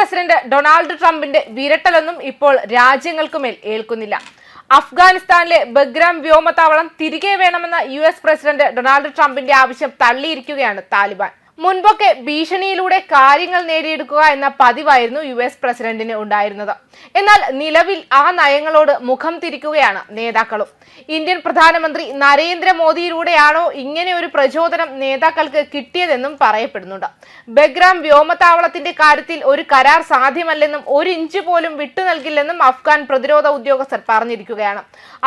President Donald ട്രംപിന്റെ വിരട്ടലൊന്നും ഇപ്പോൾ രാജ്യങ്ങൾക്കുമേൽ ഏൽക്കുന്നില്ല. അഫ്ഗാനിസ്ഥാനിലെ ബഗ്രാം വ്യോമത്താവളം തിരികെ വേണമെന്ന യു എസ് പ്രസിഡന്റ് ഡൊണാൾഡ് ട്രംപിന്റെ ആവശ്യം തള്ളിയിരിക്കുകയാണ് താലിബാൻ. മുൻപൊക്കെ ഭീഷണിയിലൂടെ കാര്യങ്ങൾ നേടിയെടുക്കുക എന്ന പതിവായിരുന്നു യു എസ് പ്രസിഡന്റിന് ഉണ്ടായിരുന്നത്. എന്നാൽ നിലവിൽ ആ നയങ്ങളോട് മുഖം തിരിക്കുകയാണ് നേതാക്കളും. ഇന്ത്യൻ പ്രധാനമന്ത്രി നരേന്ദ്രമോദിയിലൂടെയാണോ ഇങ്ങനെ ഒരു പ്രചോദനം നേതാക്കൾക്ക് കിട്ടിയതെന്നും പറയപ്പെടുന്നുണ്ട്. ബഗ്രാം വ്യോമത്താവളത്തിന്റെ കാര്യത്തിൽ ഒരു കരാർ സാധ്യമല്ലെന്നും ഒരു ഇഞ്ച് പോലും വിട്ടു നൽകില്ലെന്നും അഫ്ഗാൻ പ്രതിരോധ ഉദ്യോഗസ്ഥർ പറഞ്ഞിരിക്കുകയാണ്.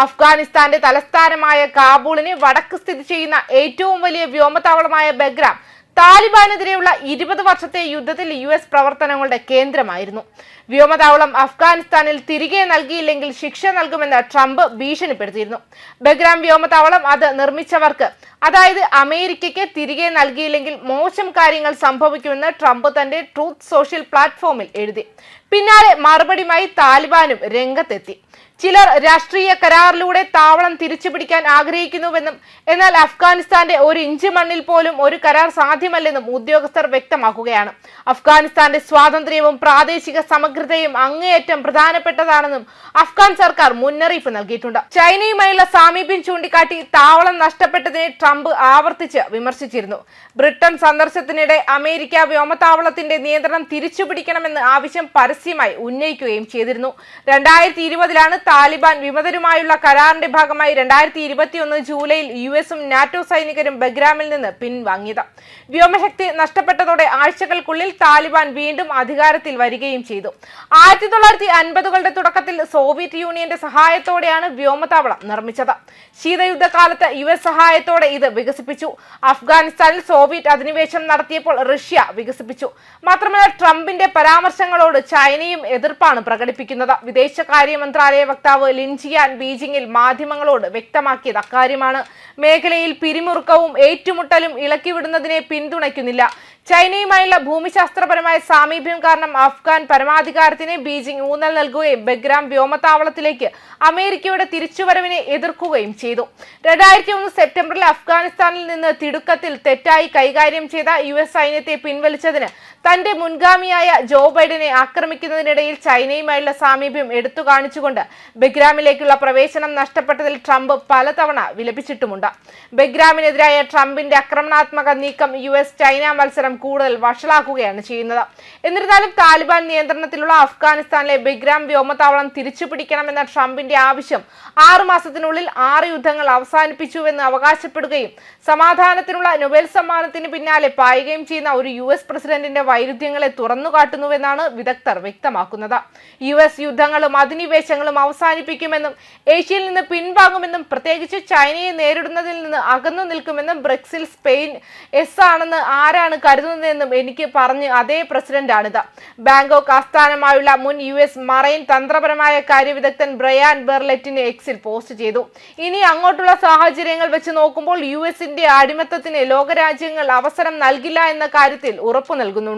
അഫ്ഗാനിസ്ഥാന്റെ തലസ്ഥാനമായ കാബൂളിന് വടക്ക് സ്ഥിതി ചെയ്യുന്ന ഏറ്റവും വലിയ വ്യോമത്താവളമായ ബഗ്രാം താലിബാനെതിരെയുള്ള ഇരുപത് വർഷത്തെ യുദ്ധത്തിൽ യു എസ് പ്രവർത്തനങ്ങളുടെ കേന്ദ്രമായിരുന്നു. വ്യോമതാവളം അഫ്ഗാനിസ്ഥാനിൽ തിരികെ നൽകിയില്ലെങ്കിൽ ശിക്ഷ നൽകുമെന്ന് ട്രംപ് ഭീഷണിപ്പെടുത്തിയിരുന്നു. ബഗ്രാം വ്യോമതാവളം അത് നിർമ്മിച്ചവർക്ക് അതായത് അമേരിക്കയ്ക്ക് തിരികെ നൽകിയില്ലെങ്കിൽ മോശം കാര്യങ്ങൾ സംഭവിക്കുമെന്ന് ട്രംപ് തന്റെ ട്രൂത്ത് സോഷ്യൽ പ്ലാറ്റ്ഫോമിൽ എഴുതി. പിന്നാലെ മറുപടിയുമായി താലിബാനും രംഗത്തെത്തി. ചിലർ രാഷ്ട്രീയ കരാറിലൂടെ താവളം തിരിച്ചു പിടിക്കാൻ ആഗ്രഹിക്കുന്നുവെന്നും എന്നാൽ അഫ്ഗാനിസ്ഥാന്റെ ഒരു ഇഞ്ച് മണ്ണിൽ പോലും ഒരു കരാർ സാധ്യമല്ലെന്നും ഉദ്യോഗസ്ഥർ വ്യക്തമാക്കുകയാണ്. അഫ്ഗാനിസ്ഥാന്റെ സ്വാതന്ത്ര്യവും പ്രാദേശിക സമഗ്രതയും അങ്ങേയറ്റം പ്രധാനപ്പെട്ടതാണെന്നും അഫ്ഗാൻ സർക്കാർ മുന്നറിയിപ്പ് നൽകിയിട്ടുണ്ട്. ചൈനയുമായുള്ള സാമീപ്യം ചൂണ്ടിക്കാട്ടി താവളം നഷ്ടപ്പെട്ടതിനെ ട്രംപ് ആവർത്തിച്ച് വിമർശിച്ചിരുന്നു. ബ്രിട്ടൻ സന്ദർശനത്തിനിടെ അമേരിക്ക വ്യോമതാവളത്തിന്റെ നിയന്ത്രണം തിരിച്ചുപിടിക്കണമെന്ന് ആവശ്യം പരസ്യമായി ഉന്നയിക്കുകയും ചെയ്തിരുന്നു. രണ്ടായിരത്തി ഇരുപതിലാണ് താലിബാൻ വിമതരുമായുള്ള കരാറിന്റെ ഭാഗമായി രണ്ടായിരത്തി ഇരുപത്തിയൊന്ന് ജൂലൈയിൽ യു എസും നാറ്റോ സൈനികരും ബഗ്രാമിൽ നിന്ന് പിൻവാങ്ങിയത്. വ്യോമശക്തി നഷ്ടപ്പെട്ടതോടെ ആഴ്ചകൾക്കുള്ളിൽ താലിബാൻ വീണ്ടും അധികാരത്തിൽ വരികയും ചെയ്തു. ആയിരത്തി തൊള്ളായിരത്തി അൻപതുകളുടെ തുടക്കത്തിൽ സോവിയറ്റ് യൂണിയന്റെ സഹായത്തോടെയാണ് വ്യോമതാവളം നിർമ്മിച്ചത്. ശീതയുദ്ധകാലത്ത് യു എസ് സഹായത്തോടെ ഇത് വികസിപ്പിച്ചു. അഫ്ഗാനിസ്ഥാനിൽ സോവിയറ്റ് അധിനിവേശം നടത്തിയപ്പോൾ റഷ്യ വികസിപ്പിച്ചു. മാത്രമല്ല ട്രംപിന്റെ പരാമർശങ്ങളോട് ചൈനയും എതിർപ്പാണ് പ്രകടിപ്പിക്കുന്നത്. വിദേശകാര്യ മന്ത്രാലയ വക്താവ് ലിൻജിയാൻ ബീജിംഗിൽ മാധ്യമങ്ങളോട് വ്യക്തമാക്കിയത് അക്കാര്യമാണ്. മേഖലയിൽ പിരിമുറുക്കവും ഏറ്റുമുട്ടലും ഇളക്കിവിടുന്നതിനെ പിന്തുണയ്ക്കുന്നില്ല. ചൈനയുമായുള്ള ഭൂമിശാസ്ത്രപരമായ സാമീപ്യം കാരണം അഫ്ഗാൻ പരമാധികാരത്തിന് ബീജിംഗ് ഊന്നൽ നൽകുകയും ബഗ്രാം വ്യോമത്താവളത്തിലേക്ക് അമേരിക്കയുടെ തിരിച്ചുവരവിനെ എതിർക്കുകയും ചെയ്തു. രണ്ടായിരത്തി ഒന്ന് സെപ്റ്റംബറിൽ അഫ്ഗാനിസ്ഥാനിൽ നിന്ന് തിടുക്കത്തിൽ തെറ്റായി കൈകാര്യം ചെയ്ത യു സൈന്യത്തെ പിൻവലിച്ചതിന് തന്റെ മുൻഗാമിയായ ജോ ബൈഡനെ ആക്രമിക്കുന്നതിനിടയിൽ ചൈനയുമായുള്ള സാമീപ്യം എടുത്തു കാണിച്ചുകൊണ്ട് ബഗ്രാമിലേക്കുള്ള പ്രവേശനം നഷ്ടപ്പെട്ടതിൽ ട്രംപ് പലതവണ വിലപിച്ചിട്ടുമുണ്ട്. ബഗ്രാമിനെതിരായ ട്രംപിന്റെ ആക്രമണാത്മക നീക്കം യു എസ് ചൈന മത്സരം കൂടുതൽ വഷളാക്കുകയാണ് ചെയ്യുന്നത്. എന്നിരുന്നാലും താലിബാൻ നിയന്ത്രണത്തിലുള്ള അഫ്ഗാനിസ്ഥാനിലെ ബഗ്രാം വ്യോമത്താവളം തിരിച്ചുപിടിക്കണമെന്ന ട്രംപിന്റെ ആവശ്യം ആറുമാസത്തിനുള്ളിൽ ആറ് യുദ്ധങ്ങൾ അവസാനിപ്പിച്ചുവെന്ന് അവകാശപ്പെടുകയും സമാധാനത്തിനുള്ള നൊബേൽ സമ്മാനത്തിന് പിന്നാലെ പായുകയും ചെയ്യുന്ന ഒരു യു എസ് പ്രസിഡന്റിന്റെ വൈരുദ്ധ്യങ്ങളെ തുറന്നുകാട്ടുന്നുവെന്നാണ് വിദഗ്ധർ വ്യക്തമാക്കുന്നത്. യു എസ് യുദ്ധങ്ങളും അധിനിവേശങ്ങളും അവസാനിപ്പിക്കുമെന്നും ഏഷ്യയിൽ നിന്ന് പിൻവാങ്ങുമെന്നും പ്രത്യേകിച്ച് ചൈനയെ നേരിടുന്നതിൽ നിന്ന് അകന്നു നിൽക്കുമെന്നും ബ്രെക്സിൽ സ്പെയിൻ എസ് ആണെന്ന് ആരാണ് കരുതുന്നതെന്നും എനിക്ക് പറഞ്ഞ് അതേ പ്രസിഡന്റാണിത്. ബാങ്കോക്ക് ആസ്ഥാനമായുള്ള മുൻ യു എസ് മറൈൻ തന്ത്രപരമായ കാര്യവിദഗ്ധൻ ബ്രയാൻ ബെർലെറ്റിന് എക്സിൽ പോസ്റ്റ് ചെയ്തു. ഇനി അങ്ങോട്ടുള്ള സാഹചര്യങ്ങൾ വെച്ച് നോക്കുമ്പോൾ യു എസിന്റെ അടിമത്തത്തിന് ലോകരാജ്യങ്ങൾ അവസരം നൽകില്ല എന്ന കാര്യത്തിൽ ഉറപ്പു